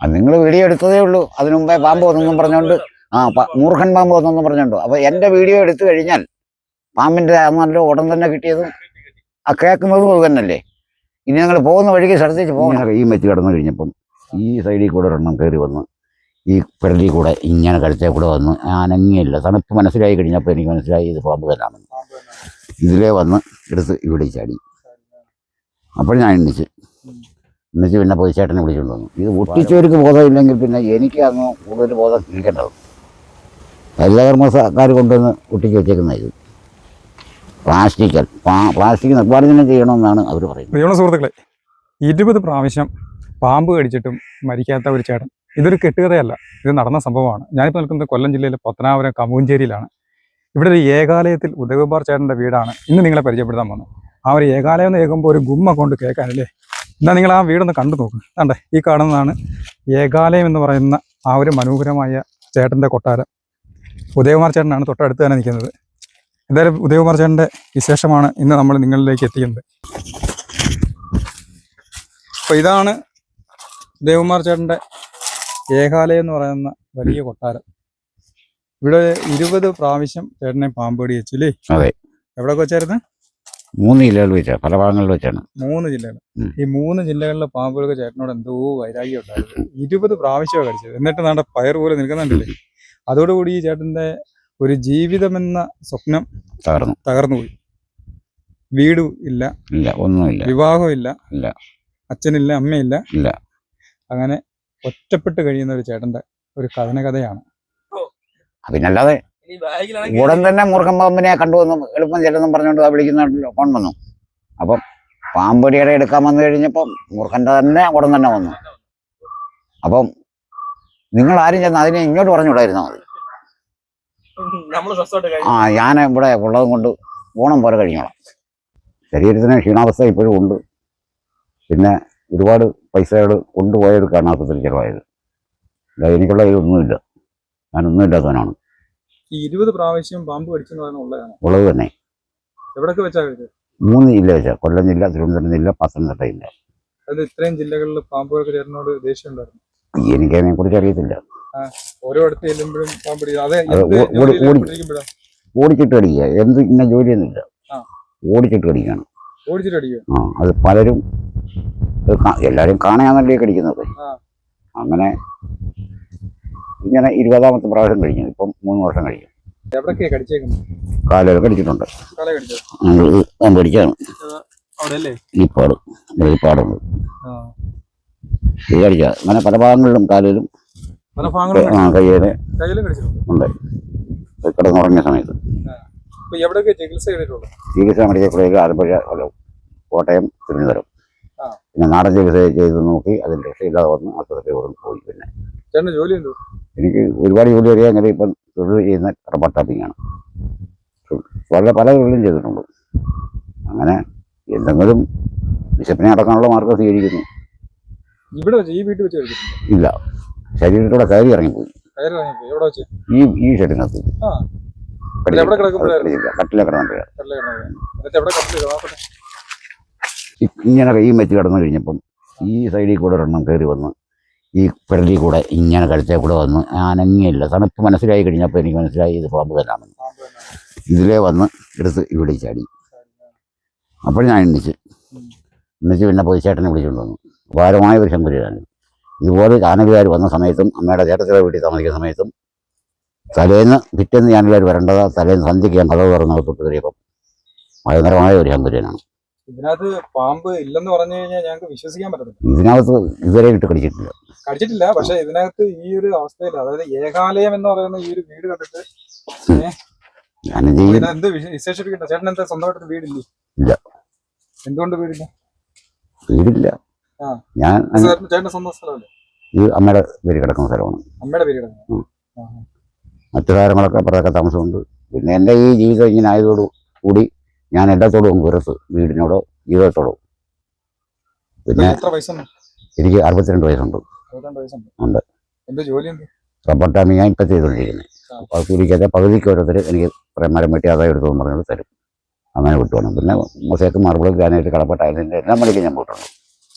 അത് നിങ്ങൾ വീഡിയോ എടുത്തതേ ഉള്ളൂ. അതിനു മുമ്പേ പാമ്പ് വന്നൊന്നും പറഞ്ഞുകൊണ്ട് ആ മൂർഖൻ പാമ്പ് വന്നൊന്നും പറഞ്ഞുകൊണ്ട് അപ്പൊ എന്റെ വീഡിയോ എടുത്തു കഴിഞ്ഞാൽ പാമ്പിന്റെ നല്ല ഉടൻ തന്നെ കിട്ടിയതും ആ കേൾക്കുന്നതും അത് തന്നെയല്ലേ? ഇനി ഞങ്ങൾ പോകുന്ന വഴിക്ക് ശ്രദ്ധിച്ച് പോകണം. കൈയും വെച്ച് കിടന്നു കഴിഞ്ഞപ്പം ഈ സൈഡിൽ കൂടെ ഒരെണ്ണം കയറി വന്ന് ഈ പെരലിൽ കൂടെ ഇങ്ങനെ കഴുത്തേ കൂടെ വന്ന് ആനങ്ങിയില്ല തണുപ്പ് മനസ്സിലായി കഴിഞ്ഞപ്പോൾ എനിക്ക് മനസ്സിലായി ഇത് പാമ്പ് തന്നെയാണെന്ന്. ഇതിലേ വന്ന് എടുത്ത് ഇവിടെ ചാടി. അപ്പോൾ ഞാൻ എണ്ണിച്ച് എണ്ണിച്ച് പിന്നെ പോയി ചേട്ടനെ വിളിച്ചുകൊണ്ട് വന്നു. ഇത് ഒട്ടിച്ചവർക്ക് ബോധമില്ലെങ്കിൽ പിന്നെ എനിക്ക് അങ്ങ് കൂടുതൽ ബോധം ഇരിക്കേണ്ടത്. ഹരിതകർമ്മക്കാർ കൊണ്ടുവന്ന് ഒട്ടിച്ച് വെച്ചേക്കുന്ന ഇത്. പ്ലാസ്റ്റിക്കൽ പ്ലാസ്റ്റിക് നിർമ്മാർജനം ചെയ്യണമെന്നാണ് അവർ പറയുന്നത്. പ്രിയമുള്ള സുഹൃത്തുക്കളെ ഇരുപത് പ്രാവശ്യം പാമ്പ് കടിച്ചിട്ടും മരിക്കാത്ത ഒരു ചേട്ടൻ. ഇതൊരു കെട്ടുകഥയല്ല. ഇത് നടന്ന സംഭവമാണ്. ഞാനിപ്പോൾ നിൽക്കുന്നത് കൊല്ലം ജില്ലയിലെ പത്തനാപുരം കമ്പൂഞ്ചേരിയിലാണ് ഇവിടെ ഒരു ഏകാലയത്തിൽ ഉദയകുമാർ ചേട്ടന്റെ വീടാണ്. ഇന്ന് നിങ്ങളെ പരിചയപ്പെടുത്താൻ വന്നത് ആ ഒരു ഏകാലയം എന്ന് കേൾക്കുമ്പോൾ ഒരു ഗുമ്മ കൊണ്ട് കേൾക്കാനല്ലേ? എന്നാൽ നിങ്ങൾ ആ വീടൊന്ന് കണ്ടു നോക്ക്. കണ്ടേ ഈ കാണുന്നതാണ് ഏകാലയം എന്ന് പറയുന്ന ആ ഒരു മനോഹരമായ ചേട്ടന്റെ കൊട്ടാരം. ഉദയകുമാർ ചേട്ടനാണ് തൊട്ടടുത്ത് തന്നെ നിൽക്കുന്നത്. എന്തായാലും ഉദയകുമാർ ചേട്ടന്റെ വിശേഷമാണ് ഇന്ന് നമ്മൾ നിങ്ങളിലേക്ക് എത്തിക്കുന്നത്. അപ്പോൾ ഇതാണ് ഉദയകുമാർ ചേട്ടന്റെ ഏകാലയം എന്ന് പറയുന്ന വലിയ കൊട്ടാരം. ഇവിടെ ഇരുപത് പ്രാവശ്യം ചേട്ടനെ പാമ്പേടി വെച്ചില്ലേ അതെ. എവിടെ വെച്ചായിരുന്നു? മൂന്ന് ജില്ലകളിൽ വെച്ചാണ്. പല ഭാഗങ്ങളിൽ വെച്ചാണ്. മൂന്ന് ജില്ലകൾ. ഈ മൂന്ന് ജില്ലകളിലെ പാമ്പുകൾക്ക് ചേട്ടനോട് എന്തോ വൈരാഗ്യം ഉണ്ടായിരുന്നു. ഇരുപത് പ്രാവശ്യമാണ് കടിച്ചത്. എന്നിട്ട് നാടെ പയർ പോലെ നിൽക്കുന്നുണ്ടല്ലേ? അതോടുകൂടി ഈ ചേട്ടന്റെ ഒരു ജീവിതമെന്ന സ്വപ്നം തകർന്നു. തകർന്നുപോയി. വീട് ഇല്ല. ഇല്ല ഒന്നുമില്ല. വിവാഹമില്ല ഇല്ല. അച്ഛനില്ല അമ്മയില്ല. ഇല്ല. അങ്ങനെ ഒറ്റപ്പെട്ട് കഴിയുന്ന ഒരു ചേട്ടന്റെ ഒരു കഥന കഥയാണ് പിന്നല്ലാതെ ഉടൻ തന്നെ മൂർഖൻ പാമ്പിനെ കണ്ടുവന്നു എളുപ്പം ചെല്ലെന്നും പറഞ്ഞുകൊണ്ട് ആ വിളിക്കുന്ന ഫോൺ വന്നു അപ്പം പാമ്പടിയുടെ എടുക്കാൻ വന്നു കഴിഞ്ഞപ്പം മുറുക്കന്റെ തന്നെ ഉടൻ തന്നെ വന്നു. അപ്പം നിങ്ങൾ ആരും ചെന്ന് അതിനെ ഇങ്ങോട്ട് പറഞ്ഞുവിടായിരുന്നോ മതി. ആ ഞാൻ ഇവിടെ ഉള്ളതും കൊണ്ട് ഓണം പോലെ കഴിഞ്ഞോളാം. ശരീരത്തിന് ക്ഷീണാവസ്ഥ ഇപ്പോഴും ഉണ്ട്. പിന്നെ ഒരുപാട് പൈസകൾ കൊണ്ടുപോയെടുക്കാണ് ആശുപത്രി ചിലവായത് അല്ല എനിക്കുള്ള ഇതൊന്നുമില്ല ഞാനൊന്നും ഇല്ലാത്തവനാണ് ഈ ഇരുപത് പ്രാവശ്യം പാമ്പ് കടിച്ചെന്ന് ഉള്ളതാണ് ഉള്ളത് തന്നെ. എവിടൊക്കെ വെച്ചാ കഴിച്ചത് മൂന്ന് ജില്ല വെച്ചാ. കൊല്ലം ജില്ല തിരുവനന്തപുരം ജില്ല പത്തനംതിട്ട ജില്ല. അത് ഇത്രയും ജില്ലകളിൽ പാമ്പുകൾക്ക് ചേട്ടനോട് ദേഷ്യം ഉണ്ടായിരുന്നു എനിക്കതിനെ കുറിച്ച് അറിയത്തില്ല. ഓരോ അടുത്ത് ചെല്ലുമ്പോഴും പാമ്പ് അതെ? ഓടിച്ചിട്ട് അടിക്കുക. എന്ത് ഇന്ന ജോലിയൊന്നുമില്ല. ഓടിച്ചിട്ട് അടിക്കുകയാണ് ഓടിച്ചിട്ട് അടിക്കുക. ആ അത് പലരും എല്ലാവരും കാണാന്നല്ലേ കടിക്കുന്നത്. അങ്ങനെ ഇങ്ങനെ ഇരുപതാമത്തെ പ്രാവശ്യം കഴിഞ്ഞു ഇപ്പം മൂന്ന് വർഷം കഴിഞ്ഞു കാലൊക്കെ അടിച്ചിട്ടുണ്ട് ഞാൻ കടിച്ചാണ് അവിടെ അല്ലേ ഈ പാട് ഈ പാടുണ്ട് ആ. ഈ കടിച്ച. അങ്ങനെ പല ഭാഗങ്ങളിലും കാലിലും ആ കയ്യിൽ ഉണ്ട്. കിടന്നുറങ്ങിയ സമയത്ത്. ചികിത്സ മെഡിക്കൽ കോളേജ് ആലപ്പുഴ കൊല്ലം കോട്ടയം തിരുവനന്തപുരം. പിന്നെ നാടൻ ചികിത്സ ചെയ്ത് നോക്കി അതിൽ രക്ഷയില്ലാതെ വന്ന് ആശുപത്രി പോയി പിന്നെ. ജോലി എനിക്ക് ഒരുപാട് ജോലി അറിയാൻ അങ്ങനെ ഇപ്പം തൊഴിൽ ചെയ്യുന്ന റബ്ബർ ടാപ്പിങ്ങാണ് വളരെ പല തൊഴിലും ചെയ്തിട്ടുണ്ട്. അങ്ങനെ എന്തെങ്കിലും വിശപ്പിനെ അടക്കാനുള്ള മാർഗം സ്വീകരിക്കുന്നു. ഇവിടെ വെച്ച് ഈ വീട്ടിൽ വെച്ച് കഴിച്ചിട്ടുണ്ട് ഇല്ല. ശരീരത്തോടെ കയറി ഇറങ്ങിപ്പോയി. ഈ ഈ ഷെഡിനകത്ത്? കട്ടിലെ കിടന്നിട്ട് ഇങ്ങനെ കൈ വെച്ച് കിടന്നു കഴിഞ്ഞപ്പം ഈ സൈഡിൽ കൂടെ ഒരെണ്ണം കയറി വന്ന് ഈ പ്രകൃതി കൂടെ ഇങ്ങനെ കഴുത്തേ കൂടെ വന്ന് അനങ്ങിയില്ല. തണുപ്പ് മനസ്സിലായി കഴിഞ്ഞപ്പോൾ എനിക്ക് മനസ്സിലായി ഇത് പാമ്പ് തന്നെയാണ്. ഇതിലേ വന്ന് എടുത്ത് ഇവിടെ ചാടി. അപ്പോൾ ഞാൻ എണ്ണിച്ച്. എണ്ണിച്ച് പിന്നെ പോയി ചേട്ടനെ വിളിച്ചുകൊണ്ട് വന്നു. ഭാരമായ ഒരു ശങ്കുരിയാണ് ഇതുപോലെ ആനകുകാർ വന്ന സമയത്തും അമ്മയുടെ ചേട്ടത്തിലെ വീട്ടിൽ താമസിക്കുന്ന സമയത്തും തലേന്ന് പിറ്റേന്ന് ഞാനുള്ളവർ വരേണ്ടത് തലേന്ന് ഞാൻ തുറന്നു തുറന്ന് തൊട്ട് കയറിയപ്പം ഭയങ്കരമായ ഒരു ശങ്കുര്യനാണ് ഇതിനകത്ത് പാമ്പ് ഇല്ലെന്ന് പറഞ്ഞു കഴിഞ്ഞാൽ ഞങ്ങൾക്ക് വിശ്വസിക്കാൻ പറ്റത്തില്ല. ഇതിനകത്ത് ഇതുവരെ ഇട്ട് കടിച്ചിട്ടില്ല. കടിച്ചിട്ടില്ല പക്ഷെ ഇതിനകത്ത് ഈ ഒരു അവസ്ഥയിൽ അതായത് ഏകാലയം എന്ന് പറയുന്ന ഈ ഒരു വീട് കണ്ടിട്ട് എന്ത് വിശേ- വിശേഷിപ്പിക്കണ്ട. ചേട്ടൻ എന്താ സ്വന്തമായിട്ട് വീടില്ലേ? ഇല്ല. എന്തുകൊണ്ട് വീടില്ല? വീടില്ല. ഞാൻ ചേട്ടന്റെ സ്വന്തം സ്ഥലമല്ലേ? ഈ അമ്മയുടെ പേര് കിടക്കുന്ന സ്ഥലമാണ്. അമ്മയുടെ പേര് കിടക്കുന്നത് ഉം. മറ്റു താരങ്ങളൊക്കെ അപ്പുറത്തൊക്കെ താമസമുണ്ട്. പിന്നെ എന്റെ ഈ ജീവിതം ഇങ്ങനെ ആയതോടു കൂടി ഞാൻ എല്ലാത്തോടും പുറത്ത് വീടിനോടോ ജീവിതത്തോടോ. പിന്നെ എനിക്ക് അറുപത്തിരണ്ട് വയസ്സുണ്ട്. ഉണ്ട്. റബ്ബർ ടാമി ഞാൻ ഇപ്പം ചെയ്തുകൊണ്ടിരിക്കുന്നത് കൂലിക്കാതെ പകുതിക്ക് ഓരോരുത്തർ എനിക്ക് മരം വെട്ടി അതായത് എടുത്തു പറഞ്ഞു തരും. അങ്ങനെ വിട്ടുവാണ് പിന്നെ മൊസേക്ക് മാർബിൾ ഗ്രാനൈറ്റ് അതിന്റെ എല്ലാം പണിക്ക് ഞാൻ പോയിട്ടുണ്ട്.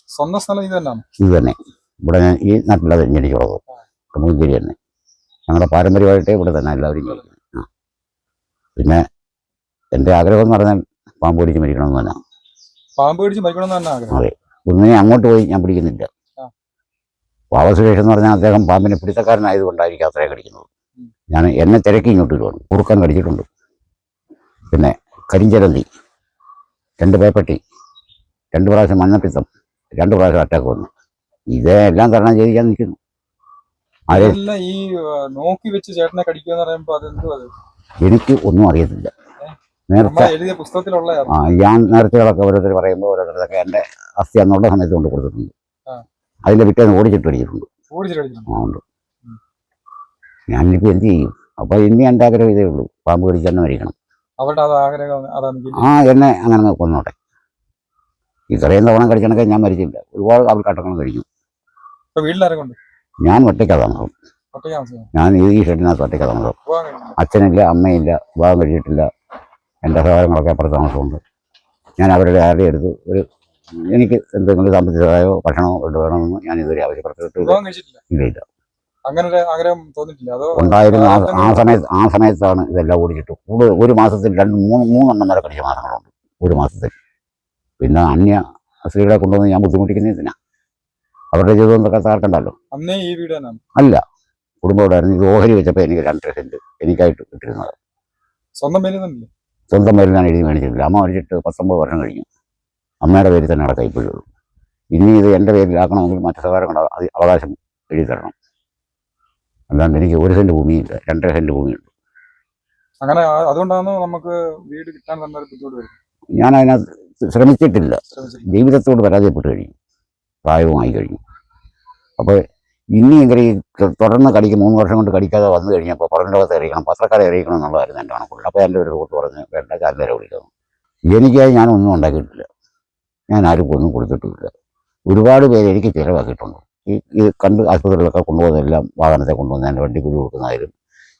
സ്വന്തം സ്ഥലം ഇത് തന്നെയാണ്? ഇത് തന്നെ. ഇവിടെ ഞാൻ ഈ നാട്ടിലത് ജനിച്ചുള്ളത് കമ്മൂഞ്ചേരി തന്നെ ഞങ്ങളുടെ പാരമ്പര്യമായിട്ട് ഇവിടെ തന്നെ എല്ലാവരും ചെയ്യുന്നത് പിന്നെ എന്റെ ആഗ്രഹം എന്ന് പറഞ്ഞാൽ പാമ്പ് പിടിച്ച് മരിക്കണമെന്ന് തന്നെ പാമ്പ് പിടിച്ച് മരിക്കണമെന്ന് തന്നെ ആഗ്രഹം? ഒന്നിനെ അങ്ങോട്ട് പോയി ഞാൻ പിടിക്കുന്നില്ല. പാവ വാവ സുരേഷ് എന്ന് പറഞ്ഞാൽ അദ്ദേഹം പാമ്പിനെ പിടുത്തക്കാരനായതുകൊണ്ടായിരിക്കും അത്രയും കടിക്കുന്നത്. ഞാൻ എന്നെ തിരക്കി ഇങ്ങോട്ട് വരുവാണ് കുറുക്കാൻ കടിച്ചിട്ടുണ്ട്. പിന്നെ കരിഞ്ചലന്തി രണ്ട് പേപ്പട്ടി. രണ്ട് പ്രാവശ്യം മഞ്ഞപ്പിത്തം രണ്ട് പ്രാവശ്യം അറ്റാക്ക് വന്നു. ഇതെല്ലാം തരണം ചെയ്ത് നിൽക്കുന്നു. ഈ നോക്കി വെച്ച് ചേട്ടനെ കടിക്കുക എന്ന് പറയുമ്പോൾ അതെന്തോ അത്? എനിക്ക് ഒന്നും അറിയത്തില്ല. നേരത്തെ നമ്മളെ എഴുതിയ പുസ്തകത്തിലുള്ള ആ ഞാൻ നേരത്തെകളൊക്കെ ഓരോരുത്തർ പറയുമ്പോൾ ഓരോരുത്തരൊക്കെ എന്റെ അസ്ഥി അന്നുള്ള സമയത്ത് കൊണ്ട് കൊടുത്തിട്ടുണ്ട്. അതിന്റെ പിറ്റേന്ന് ഓടിച്ചിട്ട് അടിച്ചിട്ടുണ്ട്. ആ ഉണ്ട്. ഞാനിപ്പോൾ എന്ത് ചെയ്യും? അപ്പോൾ ഇനി എന്റെ ആഗ്രഹം ഇതേ ഉള്ളൂ. പാമ്പ് കടിച്ച് തന്നെ മരിക്കണം. ആ എന്നെ അങ്ങനെ കൊന്നോട്ടെ. ഇത്രയും തവണ കടിച്ചണക്കെ ഞാൻ മരിച്ചില്ല. ഒരുപാട് അവർ കട്ടങ്ങൾ കഴിഞ്ഞു ഞാൻ ഒറ്റയ്ക്കാ താമസം. ഞാൻ ഈ ഷെഡിനകത്ത് ഒറ്റയ്ക്കാ താമസം. അച്ഛനില്ല അമ്മയില്ല വിവാഹം കഴിച്ചിട്ടില്ല. എന്റെ സഹായങ്ങളൊക്കെ അപ്പുറത്ത് താമസമുണ്ട് ഞാൻ അവരുടെ ആരുടെ അടുത്ത് ഒരു എനിക്ക് എന്തെങ്കിലും സാമ്പത്തികമായോ ഭക്ഷണമോ കൊണ്ട് വേണമെന്ന് ഞാൻ ഇതുവരെ ആവശ്യപ്പെട്ടിട്ടില്ല ഇല്ല ഇല്ല അങ്ങനെ ആഗ്രഹം തോന്നിട്ടില്ല ഉണ്ടായിരുന്ന ആ- സമയത്ത് ആ സമയത്താണ് ഇതെല്ലാം ഓടിച്ചിട്ട്. കൂടുതൽ ഒരു മാസത്തിൽ രണ്ട് മൂന്ന് മൂന്നെണ്ണം വരെ കടിച്ച മാസങ്ങളുണ്ട് ഒരു മാസത്തിൽ. പിന്നെ അന്യ സ്ത്രീകളെ കൊണ്ടുവന്ന് ഞാൻ ബുദ്ധിമുട്ടിക്കുന്നതിനാ അവരുടെ ജീവിതം ഒക്കെ തകർക്കണ്ടല്ലോ? അന്നേ ഈ വീട് അല്ല. കുടുംബം ഉണ്ടായിരുന്നു ഇത് ഓഹരി വെച്ചപ്പോൾ എനിക്ക് രണ്ടര സെന്റ് എനിക്കായിട്ട് കിട്ടിയിരുന്നത്. സ്വന്തം പേര് തന്നെയല്ലേ? സ്വന്തം പേരിൽ ഞാൻ എഴുതി മേടിച്ചിട്ടില്ല. അമ്മ മരിച്ചിട്ട് പത്തൊമ്പത് വർഷം കഴിഞ്ഞു. അമ്മയുടെ പേരിൽ തന്നെ അവിടെ ഇപ്പോഴുള്ളൂ ഇനി ഇത് എന്റെ പേരിലാക്കണമെങ്കിൽ മറ്റു സഹകാരങ്ങളുടെ അത് അവകാശം എഴുതി തരണം. അല്ലാണ്ട് എനിക്ക് ഒരു സെന്റ് ഭൂമിയില്ല. രണ്ടര സെന്റ് ഭൂമിയുണ്ട്. അങ്ങനെ അതുകൊണ്ടാണ് നമുക്ക് വീട് കിട്ടാൻ തന്നെ ഒരു ബുദ്ധിമുട്ട് വരുന്നത്. ഞാൻ അതിനകത്ത് ശ്രമിച്ചിട്ടില്ല. ജീവിതത്തോട് പരാജയപ്പെട്ട് കഴിഞ്ഞു. പ്രായവുമായി കഴിഞ്ഞു. അപ്പോൾ ഇനിയെങ്കിലും ഈ ത- തുടർന്ന് കടിക്ക് മൂന്ന് വർഷം കൊണ്ട് കടിക്കാതെ വന്നു കഴിഞ്ഞപ്പോൾ പുറം ലോകത്ത് അറിയിക്കണം പത്രക്കാരെ അറിയിക്കണം എന്നുള്ളതായിരുന്നു എന്റെ കണക്കുള്ളത് അപ്പോൾ എന്റെ ഒരു സുഹൃത്ത് പറഞ്ഞ് വേണ്ട ചാനലരെ വിളിക്കുന്നു. എനിക്കായി ഞാനൊന്നും ഉണ്ടാക്കിയിട്ടില്ല. ഞാൻ ആരും ഒന്നും കൊടുത്തിട്ടുമില്ല ഒരുപാട് പേര് എനിക്ക് ചിലവാക്കിയിട്ടുണ്ട്. ഈ ഈ കണ്ട് ആശുപത്രികളിലൊക്കെ കൊണ്ടുപോകുന്നതെല്ലാം വാഹനത്തെ കൊണ്ടുവന്ന് എന്റെ വണ്ടി കുരു കൊടുക്കുന്നതായാലും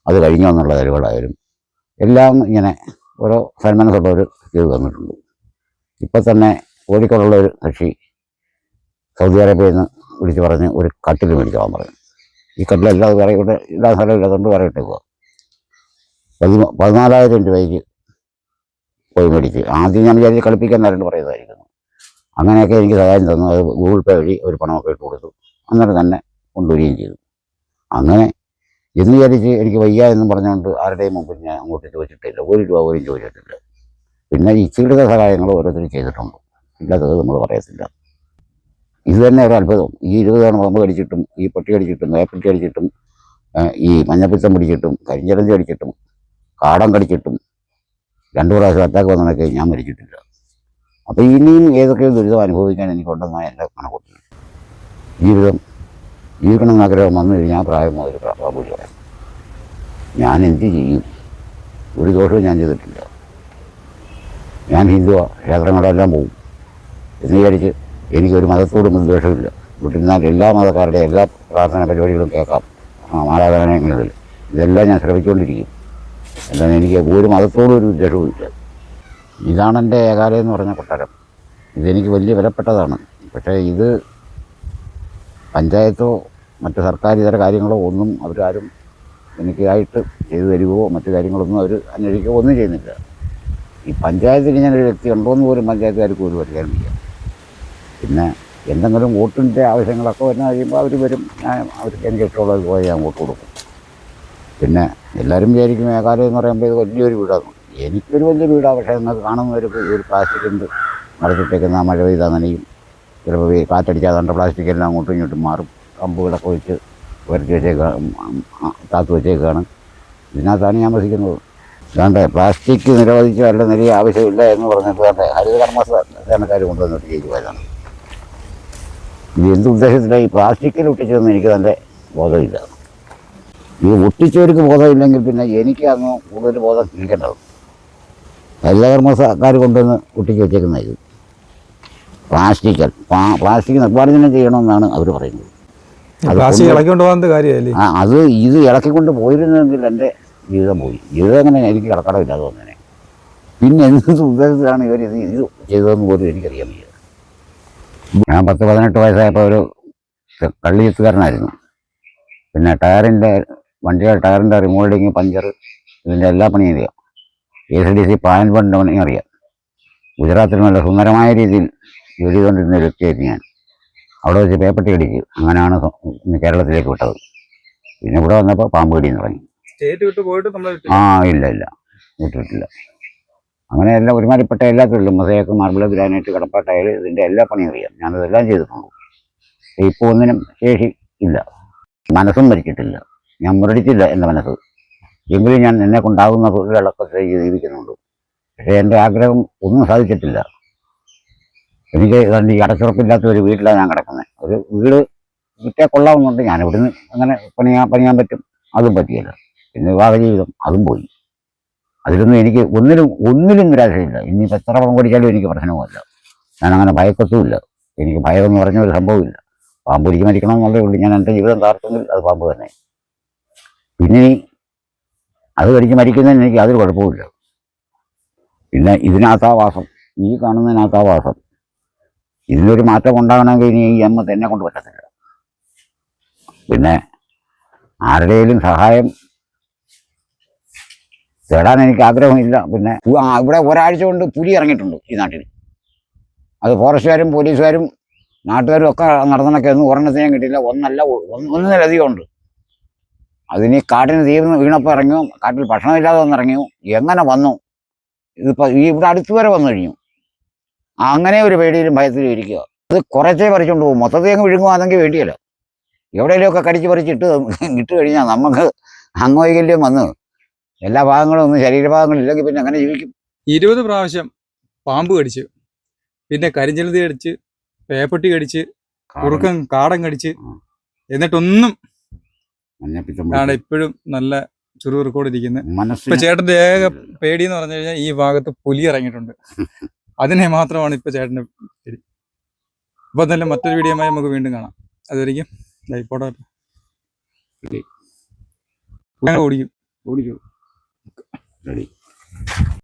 അത് കഴിഞ്ഞോ എന്നുള്ള കഴിവുകളായാലും എല്ലാം ഇങ്ങനെ ഓരോ സന്മനസ്സുള്ളവർ ചെയ്തു തന്നിട്ടുണ്ട്. ഇപ്പം തന്നെ കോഴിക്കോടുള്ള ഒരു കക്ഷി സൗദി അറേബ്യയിൽ നിന്ന് വിളിച്ച് പറഞ്ഞ് ഒരു കട്ടിൽ മേടിക്കാൻ പറഞ്ഞു. ഈ കട്ടിലെല്ലാം വേറെ ഇവിടെ എല്ലാ സ്ഥലവും ഇല്ലാത്തതുകൊണ്ട് വേറെ ഇട്ടേക്കുക പതി പതിനാലായിരം രൂപയ്ക്ക് പോയി മേടിച്ച്. ആദ്യം ഞാൻ വിചാരിച്ച് കളിപ്പിക്കാൻ നേരം പറയുന്നതായിരിക്കുന്നു. അങ്ങനെയൊക്കെ എനിക്ക് സഹായം തന്നു. അത് ഗൂഗിൾ പേ വഴി ഒരു പണമൊക്കെ ഇട്ട് കൊടുത്തു. അന്നേരം തന്നെ കൊണ്ടുവരികയും ചെയ്തു. അങ്ങനെ എന്ന് വിചാരിച്ച് എനിക്ക് വയ്യ എന്ന് പറഞ്ഞുകൊണ്ട് ആരുടെയും മുമ്പിൽ ഞാൻ അങ്ങോട്ട് ചോദിച്ചിട്ടില്ല ഒരു രൂപ പോലും ചോദിച്ചിട്ടില്ല. പിന്നെ ചികിത്സ സഹായങ്ങൾ ഓരോരുത്തർ ചെയ്തിട്ടുണ്ട്. ഇല്ലാത്തത് നമ്മൾ പറയത്തില്ല. ഇത് തന്നെ ഒരു അത്ഭുതം. ഈ ഇരുപത് തവണ പമ്പ് കടിച്ചിട്ടും ഈ പൊട്ടി കടിച്ചിട്ടും വേപ്പട്ടി കടിച്ചിട്ടും ഈ മഞ്ഞപ്പിത്തം പിടിച്ചിട്ടും കരിഞ്ചലഞ്ചി കടിച്ചിട്ടും കാടം കടിച്ചിട്ടും രണ്ടു പ്രാവശ്യം അറ്റാക്ക് വന്നതൊക്കെ ഞാൻ മരിച്ചിട്ടില്ല. അപ്പോൾ ഇനിയും ഏതൊക്കെ ദുരിതം അനുഭവിക്കാൻ എനിക്കുണ്ടെന്നാണ് എന്റെ കണക്കൂട്ടൽ ജീവിതം ജീവിക്കണമെന്ന് ആഗ്രഹം വന്നു കഴിഞ്ഞാൽ പ്രായം മുതൽ പ്രാബൂൽ പറയാം ഞാൻ എന്ത് ചെയ്യും? ഒരു ദോഷവും ഞാൻ ചെയ്തിട്ടില്ല. ഞാൻ ഹിന്ദുവാ ക്ഷേത്രങ്ങളെല്ലാം പോകും എന്ന് വിചാരിച്ച് എനിക്കൊരു മതത്തോടും വിദ്വേഷമില്ല വീട്ടിരുന്നാൽ എല്ലാ മതക്കാരുടെയും എല്ലാ പ്രാർത്ഥന പരിപാടികളും കേൾക്കാം. ആരാധനാലയങ്ങളിൽ. ഇതെല്ലാം ഞാൻ ശ്രമിച്ചുകൊണ്ടിരിക്കും. എന്നാൽ എനിക്ക് ഒരു മതത്തോടും ഒരു വിദ്വേഷവുമില്ല ഇതാണ് എന്റെ ഏകാലയം എന്ന് പറഞ്ഞ കൊട്ടാരം. ഇതെനിക്ക് വലിയ വിലപ്പെട്ടതാണ്. പക്ഷേ ഇത് പഞ്ചായത്തോ മറ്റ് സർക്കാർ ഇതര കാര്യങ്ങളോ ഒന്നും അവരാരും എനിക്കായിട്ട് ചെയ്തു തരുകയോ മറ്റു കാര്യങ്ങളൊന്നും അവർ അന്വേഷിക്കുകയോ ഒന്നും ചെയ്യുന്നില്ല. ഈ പഞ്ചായത്തിൽ ഇങ്ങനെ ഒരു വ്യക്തി ഉണ്ടോയെന്ന് പോലും പഞ്ചായത്തുകാർക്ക് ഒരു വയ്യ പിന്നെ എന്തെങ്കിലും വോട്ടിന്റെ ആവശ്യങ്ങളൊക്കെ വരുന്ന കഴിയുമ്പോൾ അവർ വരും. ഞാൻ അവർക്ക് എനിക്ക് ഇഷ്ടമുള്ളത് പോയി ഞാൻ വോട്ട് കൊടുക്കും. പിന്നെ എല്ലാവരും വിചാരിക്കും മേഘാലയം എന്ന് പറയുമ്പോൾ ഇത് വലിയൊരു വീടാണ്. എനിക്കൊരു വലിയ വീടാണ്. പക്ഷേ നിങ്ങൾക്ക് കാണുന്നവർക്ക് ഒരു പ്ലാസ്റ്റിക് ഉണ്ട്. മറച്ചിട്ടേക്കുന്ന മഴ പെയ്താൽ നനയും. ചിലപ്പോൾ ഈ കാറ്റടിച്ചാൽ കണ്ട പ്ലാസ്റ്റിക് എല്ലാം അങ്ങോട്ടും ഇങ്ങോട്ടും മാറും. കമ്പുകളൊക്കെ വെച്ച് വരച്ച് വെച്ചേക്കാണ് താത്തു വെച്ചേക്കാണ്. ഇതിനകത്താണ് ഞാൻ വസിക്കുന്നത്. വേണ്ട പ്ലാസ്റ്റിക് നിരോധിച്ച് വല്ല നിലയിൽ ആവശ്യമില്ല എന്ന് പറഞ്ഞിട്ട് വേണ്ട. ഹരിതകർമ്മ സേനക്കാർ കൊണ്ടുവന്നിട്ട് ചെയ്തു പോയതാണ്. ഇത് എന്ത് ഉദ്ദേശത്തിലാണ് ഈ പ്ലാസ്റ്റിക്കിൽ ഒട്ടിച്ചതെന്ന് എനിക്ക് നല്ല ബോധമില്ല ഈ ഒട്ടിച്ചവർക്ക് ബോധമില്ലെങ്കിൽ പിന്നെ എനിക്ക് അങ്ങ് കൂടുതൽ ബോധം ഇരിക്കേണ്ടത്. ഹരിതകർമ്മക്കാർ കൊണ്ടുവന്ന് ഒട്ടിച്ച് വെച്ചേക്കുന്ന ഇത് പ്ലാസ്റ്റിക്കൽ പ്ലാസ്റ്റിക് നിർമ്മാർജനം ചെയ്യണമെന്നാണ് അവർ പറയുന്നത്. ആ അത് ഇത് ഇളക്കിക്കൊണ്ട് പോയിരുന്നെങ്കിൽ എന്റെ ജീവിതം പോയി. ജീവിതം അങ്ങനെ എനിക്ക് കിടക്കടമില്ലാതെ വന്നേനെ. പിന്നെ എന്ത് ഉദ്ദേശത്തിലാണ് ഇവർ ഇത് ഇത് ചെയ്തതെന്ന് പോലും എനിക്കറിയാൻ വയ്യ. ഞാൻ പത്ത് പതിനെട്ട് വയസ്സായപ്പോൾ ഒരു കള്ളിയത്തുകാരനായിരുന്നു. പിന്നെ ടയറിന്റെ വണ്ടിയുടെ ടയറിന്റെ റിമോൾഡിങ് പഞ്ചർ ഇതിന്റെ എല്ലാ പണിയും അറിയാം എ സി ഡി സി പാൻ പണ്ട് പണിയും അറിയാം. ഗുജറാത്തിൽ നല്ല സുന്ദരമായ രീതിയിൽ ജോലി ചെയ്തുകൊണ്ടിരുന്ന ഒരു വ്യക്തിയായിരുന്നു ഞാൻ. അവിടെ വെച്ച് പേപ്പട്ടി അടിച്ച് അങ്ങനെയാണ് കേരളത്തിലേക്ക് വിട്ടത്. പിന്നെ ഇവിടെ വന്നപ്പോൾ പാമ്പ് കടിയെന്ന് തുടങ്ങി സ്റ്റേറ്റ് വിട്ട് പോയിട്ട് ആ ഇല്ല ഇല്ല. വിട്ടിട്ടില്ല. അങ്ങനെ എല്ലാം ഒരുമാതിരിപ്പെട്ട എല്ലാ തൊഴിലും mosaic marble granite Kadappa tile ഇതിന്റെ എല്ലാ പണിയും അറിയാം. ഞാനതെല്ലാം ചെയ്തിട്ടുണ്ട്. ഇപ്പോൾ ഒന്നിനും ശേഷി ഇല്ല. മനസ്സും മരിച്ചിട്ടില്ല ഞാൻ മുരടിച്ചില്ല എന്റെ മനസ്സ്. എങ്കിലും ഞാൻ എന്നെ കൊണ്ടാകുന്ന തൊഴിലുകളൊക്കെ ചെയ്ത് ജീവിക്കുന്നുണ്ട്. പക്ഷേ എന്റെ ആഗ്രഹം ഒന്നും സാധിച്ചിട്ടില്ല. എനിക്ക് ഈ അടച്ചുറപ്പില്ലാത്ത ഒരു വീട്ടിലാണ് ഞാൻ കിടക്കുന്നത്. ഒരു വീട് വിറ്റേ കൊള്ളാവുന്നുണ്ട്. ഞാൻ ഇവിടുന്ന് അങ്ങനെ പണിയാ പണിയാൻ പറ്റും? അതും പറ്റിയില്ല. പിന്നെ വിവാഹ ജീവിതം അതും പോയി. അതിലൊന്നും എനിക്ക് ഒന്നിലും ഒന്നിലും നിരാശയില്ല. ഇനിയിപ്പോൾ എത്ര പണം കുടിച്ചാലും എനിക്ക് പ്രശ്നവുമില്ല. ഞാനങ്ങനെ ഭയക്കത്തുമില്ല എനിക്ക് ഭയം എന്ന് പറഞ്ഞ ഒരു സംഭവമില്ല. പാമ്പ് പിടിച്ച് മരിക്കണമെന്നുള്ളേ ഉള്ളൂ. ഞാൻ എന്റെ ജീവിതം താർത്തെങ്കിൽ അത് പാമ്പ് തന്നെ. പിന്നെ അത് കടിച്ച് മരിക്കുന്നതിന് എനിക്ക് യാതൊരു കുഴപ്പമില്ല പിന്നെ ഇതിനകത്താ വാസം ഈ കാണുന്നതിനകത്താ വാസം ഇതിലൊരു മാറ്റം ഉണ്ടാകണമെങ്കിൽ ഇനി ഈ അമ്മ തന്നെ കൊണ്ട് പറ്റത്തില്ല പിന്നെ ആരുടെയും സഹായം തേടാൻ എനിക്ക് ആഗ്രഹമില്ല. പിന്നെ ഇവിടെ ഒരാഴ്ച കൊണ്ട് പുലി ഇറങ്ങിയിട്ടുണ്ട് ഈ നാട്ടിൽ. അത് ഫോറസ്റ്റുകാരും പോലീസുകാരും നാട്ടുകാരും ഒക്കെ നടന്നണൊക്കെ ഒന്നും ഒരെണ്ണത്തിനും കിട്ടിയില്ല. ഒന്നല്ല ഒന്നിലധികം ഉണ്ട്. അതിന് കാട്ടിന് തീർന്ന് വീണപ്പോൾ ഇറങ്ങിയോ കാട്ടിൽ ഭക്ഷണമില്ലാതെ വന്നിറങ്ങിയോ എങ്ങനെ വന്നു? ഇതിപ്പോൾ ഈ ഇവിടെ അടുത്ത് വരെ വന്നു കഴിഞ്ഞു. അങ്ങനെ ഒരു പേടിയിലും ഭയത്തിലും ഇരിക്കുക. അത് കുറച്ചേ പറിച്ചുകൊണ്ട് പോകും. മൊത്തത്തിൽ അങ്ങ് വിഴുങ്ങുവാണെങ്കിൽ വേണ്ടിയല്ലോ എവിടെയെങ്കിലുമൊക്കെ കടിച്ച് പറിച്ചിട്ട് ഇട്ട് കഴിഞ്ഞാൽ നമുക്ക് അംഗവൈകല്യം വന്ന് എല്ലാ ഭാഗങ്ങളും ഒന്നും ശരീരഭാഗങ്ങളും ഇല്ലെങ്കിൽ പിന്നെ അങ്ങനെ ജീവിക്കും. ഇരുപത് പ്രാവശ്യം പാമ്പ് കടിച്ച് പിന്നെ കരിഞ്ചലതി കടിച്ച് പേപ്പട്ടി കടിച്ച് കുറുക്കൻ കാടൻ കടിച്ച്. എന്നിട്ടൊന്നും ആണ് ഇപ്പോഴും നല്ല ചുറുകുറുക്കോടിരിക്കുന്നത് ഇപ്പൊ ചേട്ടന്റെ ഏക പേടി എന്ന് പറഞ്ഞു കഴിഞ്ഞാൽ ഈ ഭാഗത്ത് പുലി ഇറങ്ങിയിട്ടുണ്ട്. അതിനെ മാത്രമാണ് ഇപ്പൊ ചേട്ടന്റെ പേടി. അപ്പൊ തന്നെ മറ്റൊരു വീഡിയോമായി നമുക്ക് വീണ്ടും കാണാം. അതുവരെയും ഓടിക്കും. ഓടിക്കും. 何？